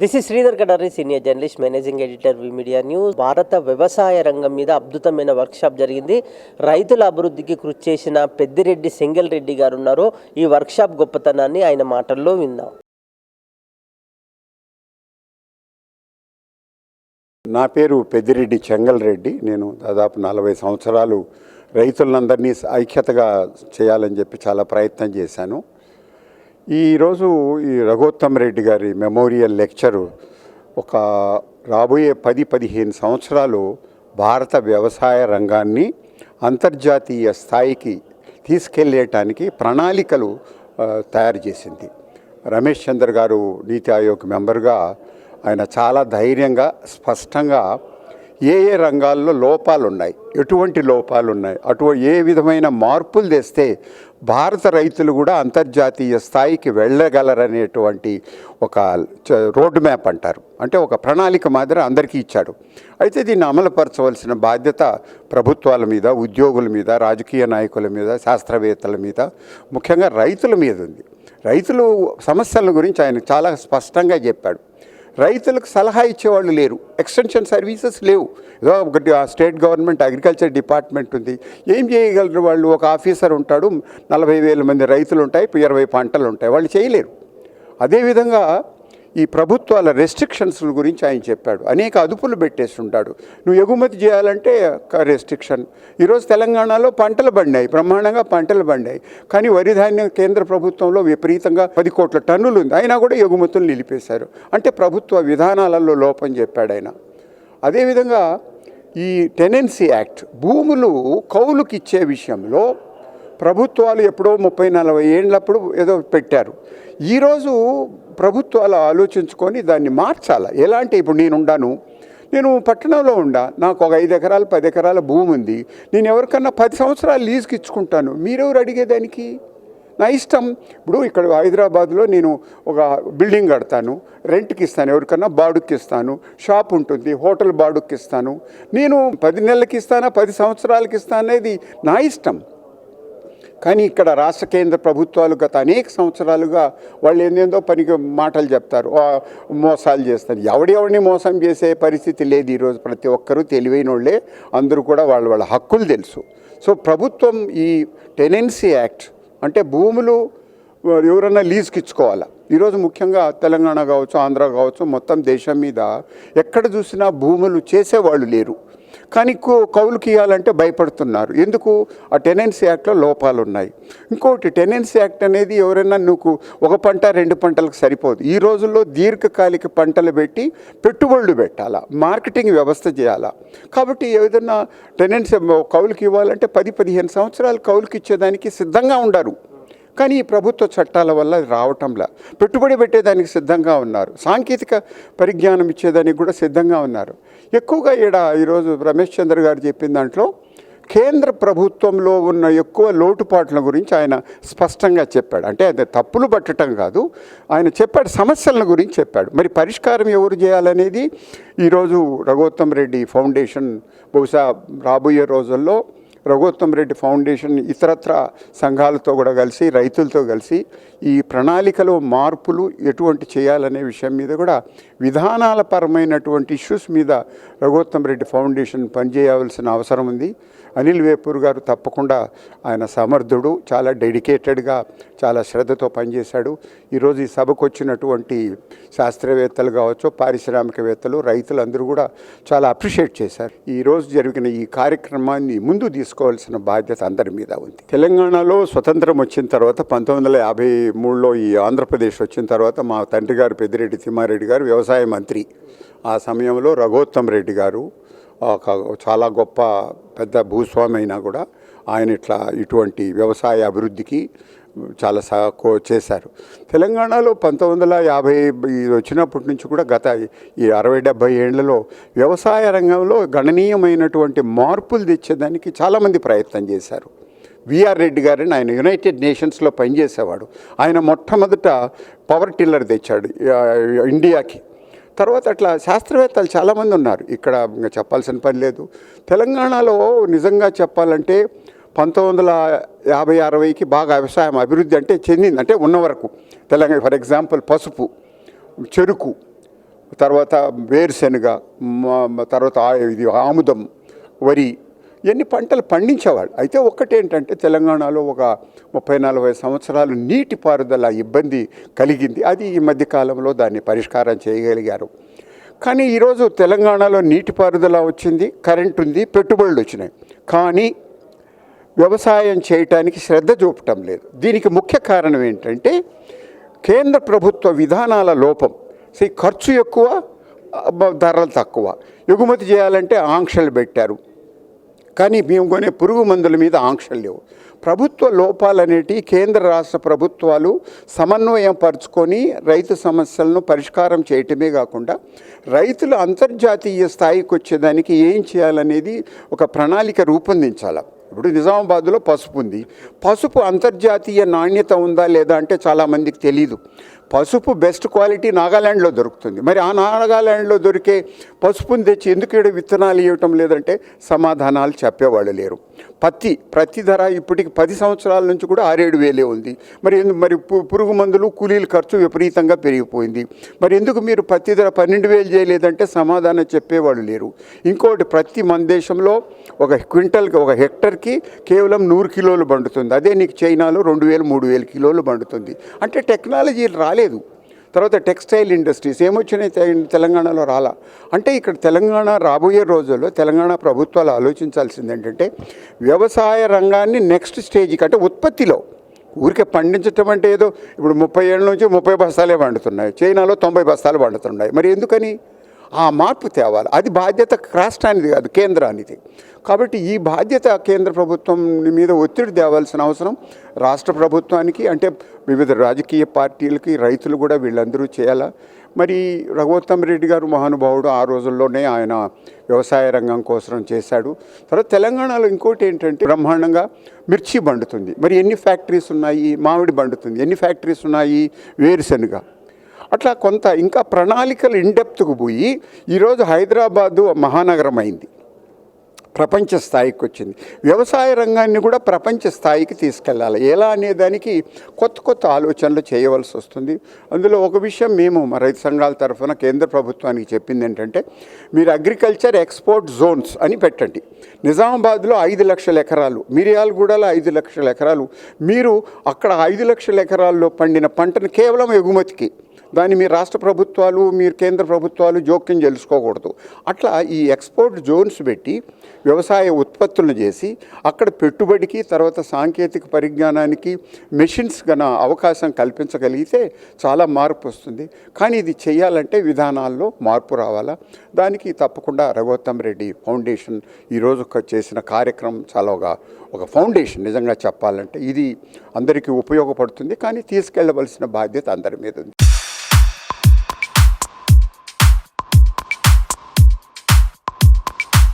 This is Sridhar Kadari senior journalist managing editor V media news భారత వ్యవసాయ రంగం మీద అద్భుతమైన వర్క్షాప్ జరిగింది. రైతుల అభివృద్ధికి కృషి చేసిన పెద్దిరెడ్డి సెంగల్ రెడ్డి గారు ఉన్నారు. ఈ వర్క్షాప్ గొప్పతనాన్ని ఆయన మాటల్లో విందాం. నా పేరు పెద్దిరెడ్డి చెంగల్ రెడ్డి. నేను దాదాపు నలభై సంవత్సరాలు రైతులందరినీ ఐక్యతగా చేయాలని చెప్పి చాలా ప్రయత్నం చేశాను. ఈరోజు ఈ రఘోత్తమ్ రెడ్డి గారి మెమోరియల్ లెక్చరు ఒక రాబోయే పది పదిహేను సంవత్సరాలు భారత వ్యవసాయ రంగాన్ని అంతర్జాతీయ స్థాయికి తీసుకెళ్ళేటానికి ప్రణాళికలు తయారు చేసింది. రమేష్ చంద్ర గారు నీతి ఆయోగ్ మెంబర్గా ఆయన చాలా ధైర్యంగా స్పష్టంగా ఏ ఏ రంగాల్లో లోపాలు ఉన్నాయి ఎటువంటి లోపాలు ఉన్నాయి అటు ఏ విధమైన మార్పులు తెస్తే భారత రైతులు కూడా అంతర్జాతీయ స్థాయికి వెళ్ళగలరనేటువంటి ఒక చ- రోడ్ మ్యాప్ అంటారు. అంటే ఒక ప్రణాళిక మాదిరి అందరికీ ఇచ్చాడు. అయితే దీన్ని అమలుపరచవలసిన బాధ్యత ప్రభుత్వాల మీద ఉద్యోగుల మీద రాజకీయ నాయకుల మీద శాస్త్రవేత్తల మీద ముఖ్యంగా రైతుల మీద ఉంది. రైతులు సమస్యల గురించి ఆయన చాలా స్పష్టంగా చెప్పాడు. రైతులకు సలహా ఇచ్చేవాళ్ళు లేరు. ఎక్స్టెన్షన్ సర్వీసెస్ లేవు. ఏదో ఒకటి ఆ స్టేట్ గవర్నమెంట్ అగ్రికల్చర్ డిపార్ట్మెంట్ ఉంది. ఏం చేయగలరు వాళ్ళు? ఒక ఆఫీసర్ ఉంటాడు. నలభై వేల మంది రైతులు ఉంటాయి. ఇరవై పంటలు ఉంటాయి. వాళ్ళు చేయలేరు. అదేవిధంగా ఈ ప్రభుత్వాల రెస్ట్రిక్షన్స్ గురించి ఆయన చెప్పాడు. అనేక అదుపులు పెట్టేస్తుంటాడు. నువ్వు ఎగుమతి చేయాలంటే రెస్ట్రిక్షన్ ఈరోజు తెలంగాణలో పంటలు పండాయి బ్రహ్మాండంగా పంటలు పండాయి కానీ వరి ధాన్యం కేంద్ర ప్రభుత్వంలో విపరీతంగా పది కోట్ల టన్నులు ఉంది. అయినా కూడా ఎగుమతులు నిలిపేశారు. అంటే ప్రభుత్వ విధానాలలో లోపం చెప్పాడు ఆయన. అదేవిధంగా ఈ టెనెన్సీ యాక్ట్ భూములు కౌలుకి ఇచ్చే విషయంలో ప్రభుత్వాలు ఎప్పుడో ముప్పై నలభై ఏళ్ళప్పుడు ఏదో పెట్టారు. ఈరోజు ప్రభుత్వాలు ఆలోచించుకొని దాన్ని మార్చాలి? ఎలా అంటే ఇప్పుడు నేనుండాను నేను పట్టణంలో ఉండా. నాకు ఒక ఐదు ఎకరాలు పది ఎకరాల భూమి ఉంది. నేను ఎవరికన్నా పది సంవత్సరాలు లీజుకి ఇచ్చుకుంటాను. మీరెవరు అడిగేదానికి నా ఇష్టం. ఇప్పుడు ఇక్కడ హైదరాబాద్లో నేను ఒక బిల్డింగ్ కడతాను. రెంట్కి ఇస్తాను. ఎవరికన్నా బాడుక్కి ఇస్తాను. షాప్ ఉంటుంది. హోటల్ బాడుక్కి ఇస్తాను. నేను పది నెలలకి ఇస్తానా? పది సంవత్సరాలకి ఇస్తాను? అనేది నా ఇష్టం. కానీ ఇక్కడ రాష్ట్ర కేంద్ర ప్రభుత్వాలు గత అనేక సంవత్సరాలుగా వాళ్ళు ఏందేందో పనికి మాటలు చెప్తారు. మోసాలు చేస్తారు. ఎవడెవడిని మోసం చేసే పరిస్థితి లేదు ఈరోజు ప్రతి ఒక్కరూ తెలివైన వాళ్ళే అందరూ కూడా వాళ్ళ వాళ్ళ హక్కులు తెలుసు. సో ప్రభుత్వం ఈ టెనెన్సీ యాక్ట్ అంటే భూములు ఎవరన్నా లీజుకి ఇచ్చుకోవాలా? ఈరోజు ముఖ్యంగా తెలంగాణ కావచ్చు ఆంధ్ర కావచ్చు మొత్తం దేశం మీద ఎక్కడ చూసినా భూములు చేసేవాళ్ళు లేరు. కానీ కౌలుకి ఇవ్వాలంటే భయపడుతున్నారు. ఎందుకు? ఆ టెనెన్సీ యాక్ట్లో లోపాలు ఉన్నాయి ఇంకోటి టెనెన్సీ యాక్ట్ అనేది ఎవరైనా నువ్వు ఒక పంట రెండు పంటలకు సరిపోదు. ఈ రోజుల్లో దీర్ఘకాలిక పంటలు పెట్టి పెట్టుబడులు పెట్టాలా? మార్కెటింగ్ వ్యవస్థ చేయాలా? కాబట్టి ఏదైనా టెనెన్సీ కౌలుకి ఇవ్వాలంటే పది పదిహేను సంవత్సరాలు కౌలుకి ఇచ్చేదానికి సిద్ధంగా ఉండరు. కానీ ఈ ప్రభుత్వ చట్టాల వల్ల రావటంలా. పెట్టుబడి పెట్టేదానికి సిద్ధంగా ఉన్నారు. సాంకేతిక పరిజ్ఞానం ఇచ్చేదానికి కూడా సిద్ధంగా ఉన్నారు. ఎక్కువగా ఈడ ఈరోజు రమేష్ చంద్ర గారు చెప్పిన దాంట్లో కేంద్ర ప్రభుత్వంలో ఉన్న ఎక్కువ లోటుపాట్ల గురించి ఆయన స్పష్టంగా చెప్పాడు. అంటే అది తప్పులు పట్టడం కాదు ఆయన చెప్పాడు సమస్యల గురించి చెప్పాడు. మరి పరిష్కారం ఎవరు చేయాలనేది ఈరోజు రఘోత్తమ్ రెడ్డి ఫౌండేషన్ బహుశా రాబోయే రోజుల్లో రఘోత్తం రెడ్డి ఫౌండేషన్ ఇతరత్ర సంఘాలతో కూడా కలిసి రైతులతో కలిసి ఈ ప్రణాళికలో మార్పులు ఎటువంటి చేయాలనే విషయం మీద కూడా విధానాల పరమైనటువంటి ఇష్యూస్ మీద రఘోత్తం రెడ్డి ఫౌండేషన్ పనిచేయవలసిన అవసరం ఉంది. అనిల్ వేపూర్ గారు తప్పకుండా ఆయన సమర్థుడు చాలా డెడికేటెడ్గా చాలా శ్రద్ధతో పనిచేశాడు. ఈరోజు ఈ సభకు వచ్చినటువంటి శాస్త్రవేత్తలు కావచ్చు పారిశ్రామికవేత్తలు రైతులందరూ కూడా చాలా అప్రిషియేట్ చేశారు. ఈరోజు జరిగిన ఈ కార్యక్రమాన్ని ముందు తీసుకోవాల్సిన బాధ్యత అందరి మీద ఉంది. తెలంగాణలో స్వతంత్రం వచ్చిన తర్వాత పంతొమ్మిది వందల యాభై మూడులో ఈ ఆంధ్రప్రదేశ్ వచ్చిన తర్వాత మా తండ్రి గారు పెద్దిరెడ్డి తిమ్మారెడ్డి గారు వ్యవసాయ మంత్రి. ఆ సమయంలో రఘోత్తమ్ రెడ్డి గారు ఒక చాలా గొప్ప పెద్ద భూస్వామి అయినా కూడా ఆయన ఇట్లా ఇటువంటి వ్యవసాయ అభివృద్ధికి చాలా సాకో చేశారు. తెలంగాణలో పంతొమ్మిది వందల యాభై ఇది వచ్చినప్పటి నుంచి కూడా గత ఈ అరవై డెబ్భై ఏళ్ళలో వ్యవసాయ రంగంలో గణనీయమైనటువంటి మార్పులు తెచ్చేదానికి చాలామంది ప్రయత్నం చేశారు. విఆర్ రెడ్డి గారిని ఆయన యునైటెడ్ నేషన్స్లో పనిచేసేవాడు. ఆయన మొట్టమొదట పవర్ టిల్లర్ తెచ్చాడు ఇండియాకి. తర్వాత అట్లా శాస్త్రవేత్తలు చాలామంది ఉన్నారు. ఇక్కడ ఇంకా చెప్పాల్సిన పని లేదు. తెలంగాణలో నిజంగా చెప్పాలంటే పంతొమ్మిది వందల యాభై అరవైకి బాగా వ్యవసాయం అభివృద్ధి అంటే చెందింది అంటే ఉన్న వరకు. తెలంగాణ ఫర్ ఎగ్జాంపుల్ పసుపు చెరుకు తర్వాత వేరుశెనగ తర్వాత ఇది ఆముదం వరి ఇవన్నీ పంటలు పండించేవాళ్ళు. అయితే ఒక్కటేంటంటే తెలంగాణలో ఒక ముప్పై నలభై సంవత్సరాలు నీటిపారుదల ఇబ్బంది కలిగింది. అది ఈ మధ్య కాలంలో దాన్ని పరిష్కారం చేయగలిగారు. కానీ ఈరోజు తెలంగాణలో నీటిపారుదల వచ్చింది కరెంట్ ఉంది పెట్టుబడులు వచ్చినాయి. కానీ వ్యవసాయం చేయటానికి శ్రద్ధ చూపటం లేదు. దీనికి ముఖ్య కారణం ఏంటంటే కేంద్ర ప్రభుత్వ విధానాల లోపం. సీ ఖర్చు ఎక్కువ ధరలు తక్కువ. ఎగుమతి చేయాలంటే ఆంక్షలు పెట్టారు. కానీ మేము కొనే పురుగు మందుల మీద ఆంక్షలు లేవు. ప్రభుత్వ లోపాలనేటి కేంద్ర రాష్ట్ర ప్రభుత్వాలు సమన్వయం పరుచుకొని రైతు సమస్యలను పరిష్కారం చేయటమే కాకుండా రైతులు అంతర్జాతీయ స్థాయికి వచ్చేదానికి ఏం చేయాలనేది ఒక ప్రణాళిక రూపొందించాలి. ఇప్పుడు నిజామాబాద్లో పసుపు ఉంది. పసుపు అంతర్జాతీయ నాణ్యత ఉందా లేదా అంటే చాలామందికి తెలీదు. పసుపు బెస్ట్ క్వాలిటీ నాగాల్యాండ్లో దొరుకుతుంది. మరి ఆ నాగాల్యాండ్లో దొరికే పసుపుని తెచ్చి ఎందుకు ఇక్కడ విత్తనాలు ఇవ్వటం లేదంటే సమాధానాలు చెప్పేవాళ్ళు లేరు. పత్తి ప్రతి ధర ఇప్పటికి పది సంవత్సరాల నుంచి కూడా ఆరేడు వేలే ఉంది. మరి మరి పు- పురుగు మందులు కూలీల ఖర్చు విపరీతంగా పెరిగిపోయింది. మరి ఎందుకు మీరు పత్తి ధర పన్నెండు వేలు చేయలేదంటే సమాధానం చెప్పేవాళ్ళు లేరు. ఇంకోటి ప్రతి మన దేశంలో ఒక క్వింటల్కి ఒక హెక్టర్కి కేవలం నూరు కిలోలు పండుతుంది. అదే నీకు చైనాలో రెండు వేలు మూడు వేలు కిలోలు పండుతుంది. అంటే టెక్నాలజీ రాలేదు. తర్వాత టెక్స్టైల్ ఇండస్ట్రీస్ ఏమొచ్చినాయి తెలంగాణలో రాలా? అంటే ఇక్కడ తెలంగాణ రాబోయే రోజుల్లో తెలంగాణ ప్రభుత్వాలు ఆలోచించాల్సింది ఏంటంటే వ్యవసాయ రంగాన్ని నెక్స్ట్ స్టేజ్కి అంటే ఉత్పత్తిలో. ఊరికే పండించటం అంటే ఏదో ఇప్పుడు ముప్పై ఏళ్ళ నుంచి ముప్పై బస్తాలే పండుతున్నాయి. చైనాలో తొంభై బస్తాలు పండుతున్నాయి. మరి ఎందుకని? ఆ మార్పు తేవాలి. అది బాధ్యత రాష్ట్రానిది కాదు కేంద్రానిది. కాబట్టి ఈ బాధ్యత కేంద్ర ప్రభుత్వం మీద ఒత్తిడి తేవాల్సిన అవసరం రాష్ట్ర ప్రభుత్వానికి అంటే వివిధ రాజకీయ పార్టీలకి రైతులు కూడా వీళ్ళందరూ చేయాలా? మరి రఘువత్తం రెడ్డి గారు మహానుభావుడు ఆ రోజుల్లోనే ఆయన వ్యవసాయ రంగం కోసం చేశాడు. తర్వాత తెలంగాణలో ఇంకోటి ఏంటంటే బ్రహ్మాండంగా మిర్చి పండుతుంది. మరి ఎన్ని ఫ్యాక్టరీస్ ఉన్నాయి? మామిడి పండుతుంది. ఎన్ని ఫ్యాక్టరీస్ ఉన్నాయి? వేరుశెనగ. అట్లా కొంత ఇంకా ప్రణాళికలు ఇండెప్త్కు పోయి ఈరోజు హైదరాబాదు మహానగరం అయింది. ప్రపంచ స్థాయికి వచ్చింది. వ్యవసాయ రంగాన్ని కూడా ప్రపంచ స్థాయికి తీసుకెళ్ళాలి. ఎలా అనే దానికి కొత్త కొత్త ఆలోచనలు చేయవలసి వస్తుంది. అందులో ఒక విషయం మేము మా రైతు సంఘాల తరఫున కేంద్ర ప్రభుత్వానికి చెప్పింది ఏంటంటే మీరు అగ్రికల్చర్ ఎక్స్పోర్ట్ జోన్స్ అని పెట్టండి. నిజామాబాద్లో ఐదు లక్షల ఎకరాలు మిరియాలగూడలో ఐదు లక్షల ఎకరాలు మీరు అక్కడ ఐదు లక్షల ఎకరాల్లో పండిన పంటను కేవలం ఎగుమతికి దాన్ని మీ రాష్ట్ర ప్రభుత్వాలు మీరు కేంద్ర ప్రభుత్వాలు జోక్యం తెలుసుకోకూడదు అట్లా ఈ ఎక్స్పోర్ట్ జోన్స్ పెట్టి వ్యవసాయ ఉత్పత్తులను చేసి అక్కడ పెట్టుబడికి తర్వాత సాంకేతిక పరిజ్ఞానానికి మెషిన్స్ గన అవకాశం కల్పించగలిగితే చాలా మార్పు వస్తుంది. కానీ ఇది చేయాలంటే విధానాల్లో మార్పు రావాలా? దానికి తప్పకుండా రఘోత్తమ్ రెడ్డి ఫౌండేషన్ ఈరోజు చేసిన కార్యక్రమం చాలా ఒక ఒక ఫౌండేషన్ నిజంగా చెప్పాలంటే ఇది అందరికీ ఉపయోగపడుతుంది. కానీ తీసుకెళ్ళవలసిన బాధ్యత అందరి మీద ఉంది.